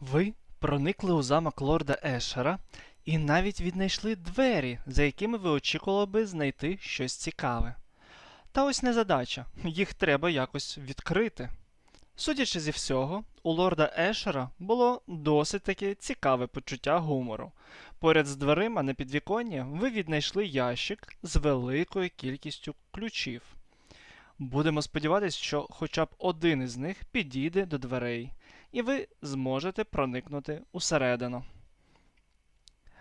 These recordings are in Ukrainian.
Ви проникли у замок лорда Ешера і навіть віднайшли двері, за якими ви очікували би знайти щось цікаве. Та ось незадача, їх треба якось відкрити. Судячи зі всього, у лорда Ешера було досить таки цікаве почуття гумору. Поряд з дверима на підвіконні ви віднайшли ящик з великою кількістю ключів. Будемо сподіватися, що хоча б один із них підійде до дверей, і ви зможете проникнути усередину.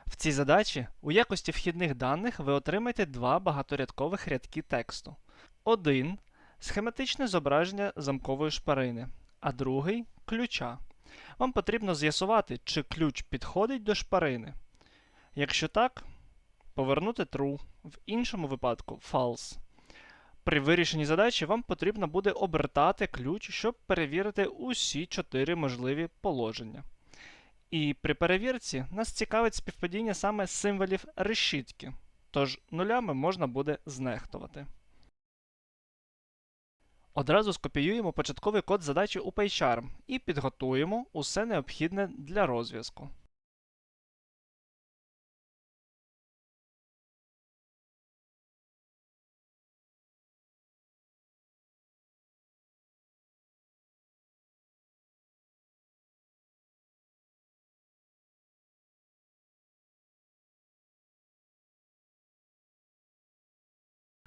В цій задачі у якості вхідних даних ви отримаєте два багаторядкових рядки тексту. Один схематичне зображення замкової шпарини, а другий ключа. Вам потрібно з'ясувати, чи ключ підходить до шпарини. Якщо так, повернути true, в іншому випадку false. При вирішенні задачі вам потрібно буде обертати ключ, щоб перевірити усі чотири можливі положення. І при перевірці нас цікавить співпадіння саме символів решітки, тож нулями можна буде знехтувати. Одразу скопіюємо початковий код задачі у PyCharm і підготуємо усе необхідне для розв'язку.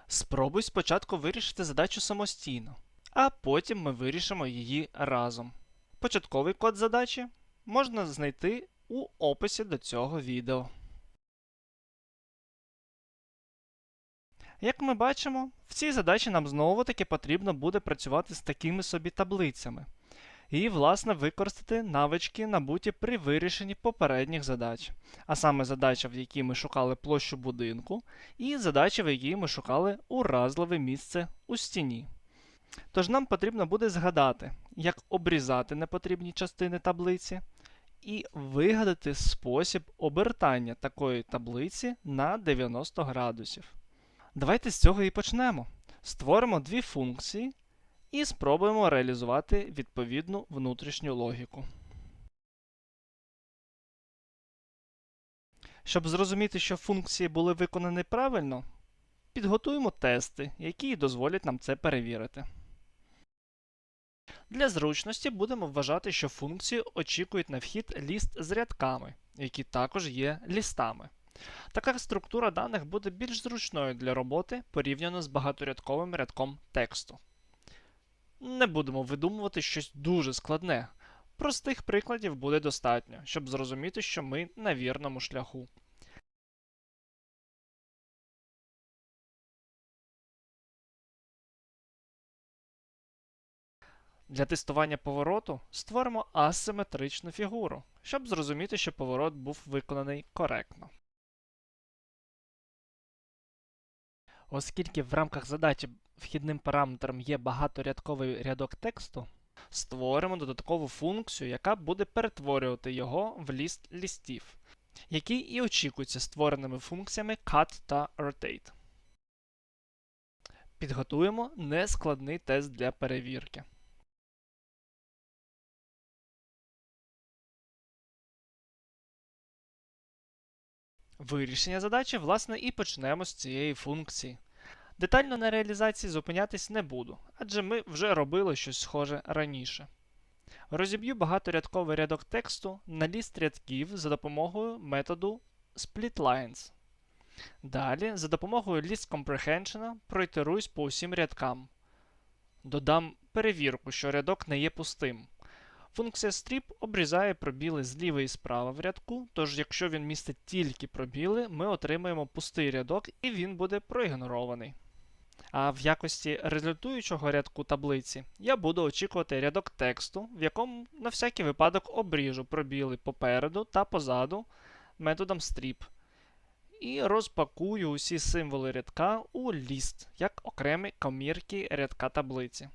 Спробуй спочатку вирішити задачу самостійно, а потім ми вирішимо її разом. Початковий код задачі можна знайти у описі до цього відео. Як ми бачимо, в цій задачі нам знову таки потрібно буде працювати з такими собі таблицями. І, власне, використати навички, набуті при вирішенні попередніх задач. А саме задача, в якій ми шукали площу будинку, і задача, в якій ми шукали уразливе місце у стіні. Тож нам потрібно буде згадати, як обрізати непотрібні частини таблиці, і вигадати спосіб обертання такої таблиці на 90 градусів. Давайте з цього і почнемо. Створимо дві функції і спробуємо реалізувати відповідну внутрішню логіку. Щоб зрозуміти, що функції були виконані правильно, підготуємо тести, які дозволять нам це перевірити. Для зручності будемо вважати, що функції очікують на вхід ліст з рядками, які також є лістами. Така структура даних буде більш зручною для роботи порівняно з багаторядковим рядком тексту. Не будемо видумувати щось дуже складне. Простих прикладів буде достатньо, щоб зрозуміти, що ми на вірному шляху. Для тестування повороту створимо асиметричну фігуру, щоб зрозуміти, що поворот був виконаний коректно. Оскільки в рамках задачі вхідним параметром є багаторядковий рядок тексту, створимо додаткову функцію, яка буде перетворювати його в ліст лістів, який і очікується створеними функціями cut та rotate. Підготуємо нескладний тест для перевірки. Вирішення задачі, власне, і почнемо з цієї функції. Детально на реалізації зупинятись не буду, адже ми вже робили щось схоже раніше. Розіб'ю багаторядковий рядок тексту на ліст рядків за допомогою методу splitlines. Далі, за допомогою list comprehension проітеруюсь по усім рядкам. Додам перевірку, що рядок не є пустим. Функція strip обрізає пробіли зліва і справа в рядку, тож якщо він містить тільки пробіли, ми отримаємо пустий рядок і він буде проігнорований. А в якості результуючого рядку таблиці я буду очікувати рядок тексту, в якому на всякий випадок обріжу пробіли попереду та позаду методом strip. І розпакую усі символи рядка у ліст, як окремі комірки рядка таблиці.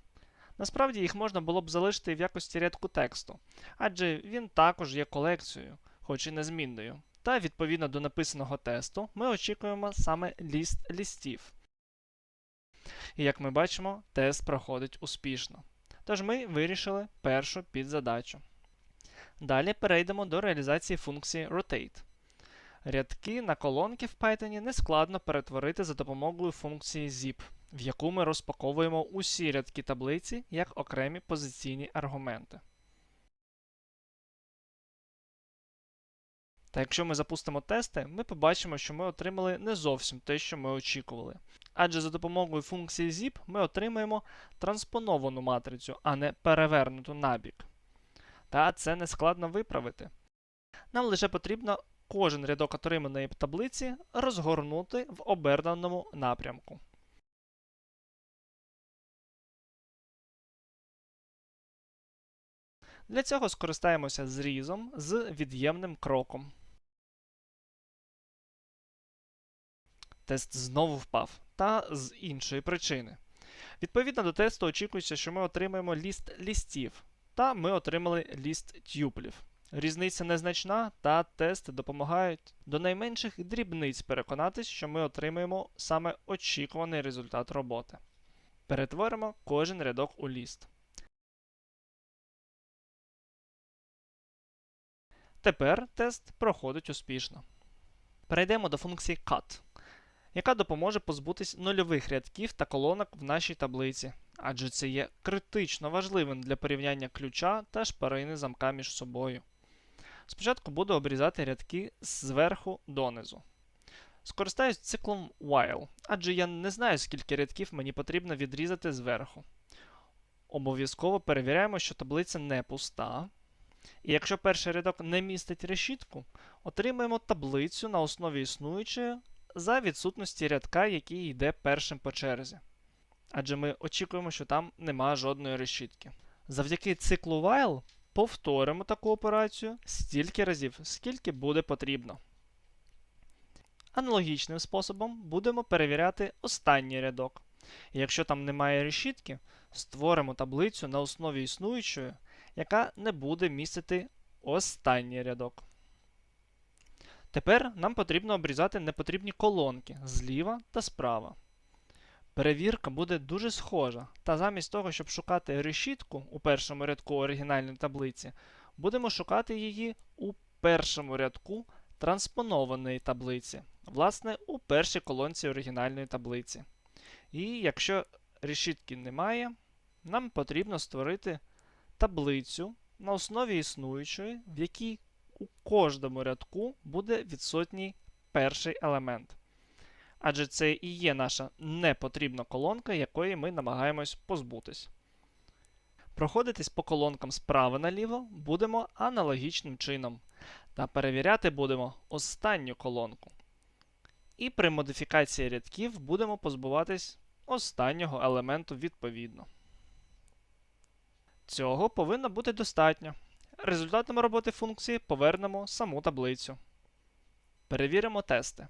Насправді їх можна було б залишити в якості рядку тексту, адже він також є колекцією, хоч і незмінною. Та відповідно до написаного тесту ми очікуємо саме ліст лістів. І як ми бачимо, тест проходить успішно. Тож ми вирішили першу підзадачу. Далі перейдемо до реалізації функції rotate. Рядки на колонки в Python нескладно перетворити за допомогою функції zip, в яку ми розпаковуємо усі рядки таблиці як окремі позиційні аргументи. Та якщо ми запустимо тести, ми побачимо, що ми отримали не зовсім те, що ми очікували. Адже за допомогою функції zip ми отримаємо транспоновану матрицю, а не перевернуту набік. Та це не складно виправити. Нам лише потрібно кожен рядок отриманої таблиці розгорнути в оберненому напрямку. Для цього скористаємося зрізом з від'ємним кроком. Тест знову впав, та з іншої причини. Відповідно до тесту очікується, що ми отримаємо ліст лістів, та ми отримали ліст тюплів. Різниця незначна, та тести допомагають до найменших дрібниць переконатись, що ми отримаємо саме очікуваний результат роботи. Перетворимо кожен рядок у ліст. Тепер тест проходить успішно. Перейдемо до функції cut, яка допоможе позбутись нульових рядків та колонок в нашій таблиці, адже це є критично важливим для порівняння ключа та шпарини замка між собою. Спочатку буду обрізати рядки зверху донизу. Скористаюсь циклом while, адже я не знаю, скільки рядків мені потрібно відрізати зверху. Обов'язково перевіряємо, що таблиця не пуста. І якщо перший рядок не містить решітку, отримаємо таблицю на основі існуючої за відсутності рядка, який йде першим по черзі. Адже ми очікуємо, що там нема жодної решітки. Завдяки циклу while повторимо таку операцію стільки разів, скільки буде потрібно. Аналогічним способом будемо перевіряти останній рядок. Якщо там немає решітки, створимо таблицю на основі існуючої, яка не буде містити останній рядок. Тепер нам потрібно обрізати непотрібні колонки зліва та справа. Перевірка буде дуже схожа, та замість того, щоб шукати решітку у першому рядку оригінальної таблиці, будемо шукати її у першому рядку транспонованої таблиці, власне, у першій колонці оригінальної таблиці. І якщо решітки немає, нам потрібно створити таблицю на основі існуючої, в якій у кожному рядку буде відсутній перший елемент. Адже це і є наша непотрібна колонка, якої ми намагаємось позбутись. Проходитись по колонкам справа наліво будемо аналогічним чином. Та перевіряти будемо останню колонку. І при модифікації рядків будемо позбуватись останнього елементу відповідно. Цього повинно бути достатньо. Результатом роботи функції повернемо саму таблицю. Перевіримо тести.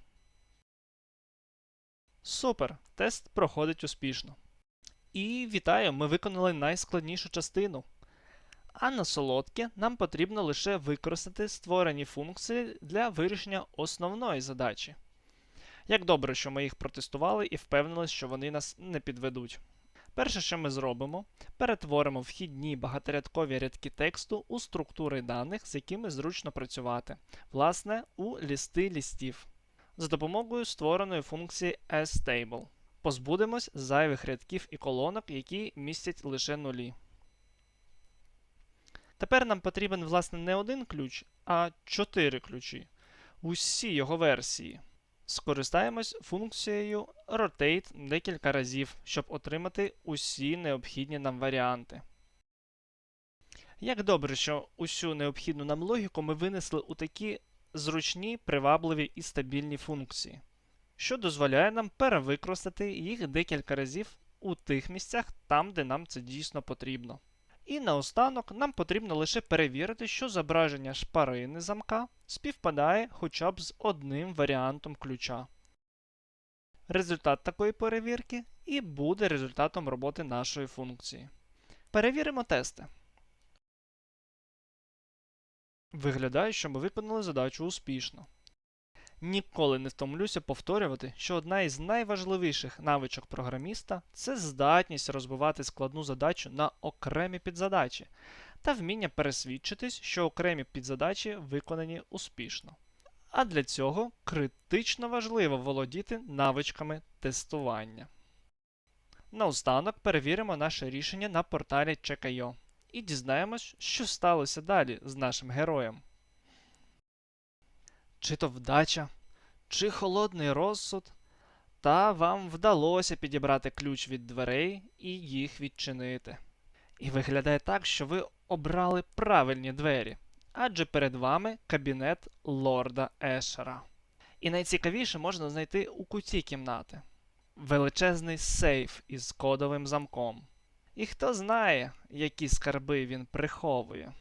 Супер! Тест проходить успішно. І вітаю! Ми виконали найскладнішу частину. А на солодке нам потрібно лише використати створені функції для вирішення основної задачі. Як добре, що ми їх протестували і впевнилися, що вони нас не підведуть. Перше, що ми зробимо, перетворимо вхідні багаторядкові рядки тексту у структури даних, з якими зручно працювати, власне, у лісти лістів. За допомогою створеної функції stable. Позбудемось зайвих рядків і колонок, які містять лише нулі. Тепер нам потрібен, власне, не один ключ, а чотири ключі. Усі його версії. Скористаємось функцією rotate декілька разів, щоб отримати усі необхідні нам варіанти. Як добре, що усю необхідну нам логіку ми винесли у такі зручні, привабливі і стабільні функції, що дозволяє нам перевикористати їх декілька разів у тих місцях, там, де нам це дійсно потрібно. І наостанок нам потрібно лише перевірити, що зображення шпарини замка співпадає хоча б з одним варіантом ключа. Результат такої перевірки і буде результатом роботи нашої функції. Перевіримо тести. Виглядає, що ми виконали задачу успішно. Ніколи не втомлюся повторювати, що одна із найважливіших навичок програміста це здатність розбивати складну задачу на окремі підзадачі та вміння пересвідчитись, що окремі підзадачі виконані успішно. А для цього критично важливо володіти навичками тестування. Наостанок перевіримо наше рішення на порталі Check.io і дізнаємось, що сталося далі з нашим героєм. Чи то вдача, чи холодний розсуд, та вам вдалося підібрати ключ від дверей і їх відчинити. І виглядає так, що ви обрали правильні двері, адже перед вами кабінет лорда Ешера. І найцікавіше можна знайти у куті кімнати величезний сейф із кодовим замком. І хто знає, які скарби він приховує.